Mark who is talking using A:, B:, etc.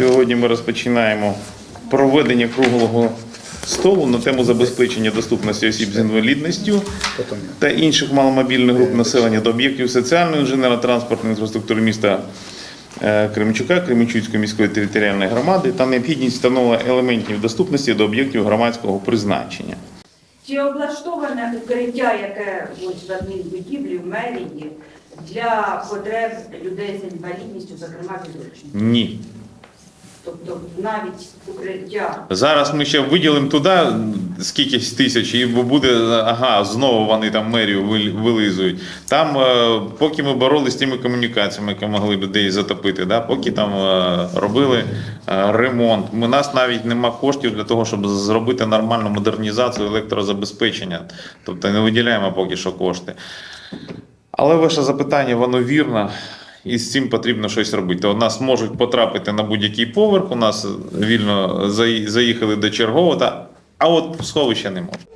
A: Сьогодні ми розпочинаємо проведення круглого столу на тему забезпечення доступності осіб з інвалідністю та інших маломобільних груп населення до об'єктів соціальної інженерно-транспортної інфраструктури міста е, Кременчука, Кременчуцької міської територіальної громади та необхідність встановлення елементів доступності до об'єктів громадського призначення.
B: Чи облаштоване укриття, яке ось в адмінбудівлі в мерії для потреб людей з інвалідністю, зокрема підручників?
A: Ні.
B: Тобто навіть укриття
A: Зараз ми ще виділимо туди скількись тисяч, і буде ага, знову вони там мерію вил- вилизують. Там, е, поки ми боролися з тими комунікаціями, які могли людей затопити, да, поки там е, робили е, ремонт. У нас навіть нема коштів для того, щоб зробити нормальну модернізацію електрозабезпечення. Тобто не виділяємо поки що кошти. Але ваше запитання, воно вірно. І з цим потрібно щось робити. У нас можуть потрапити на будь-який поверх, у нас вільно заї- заїхали до чергового, а от сховища не можуть.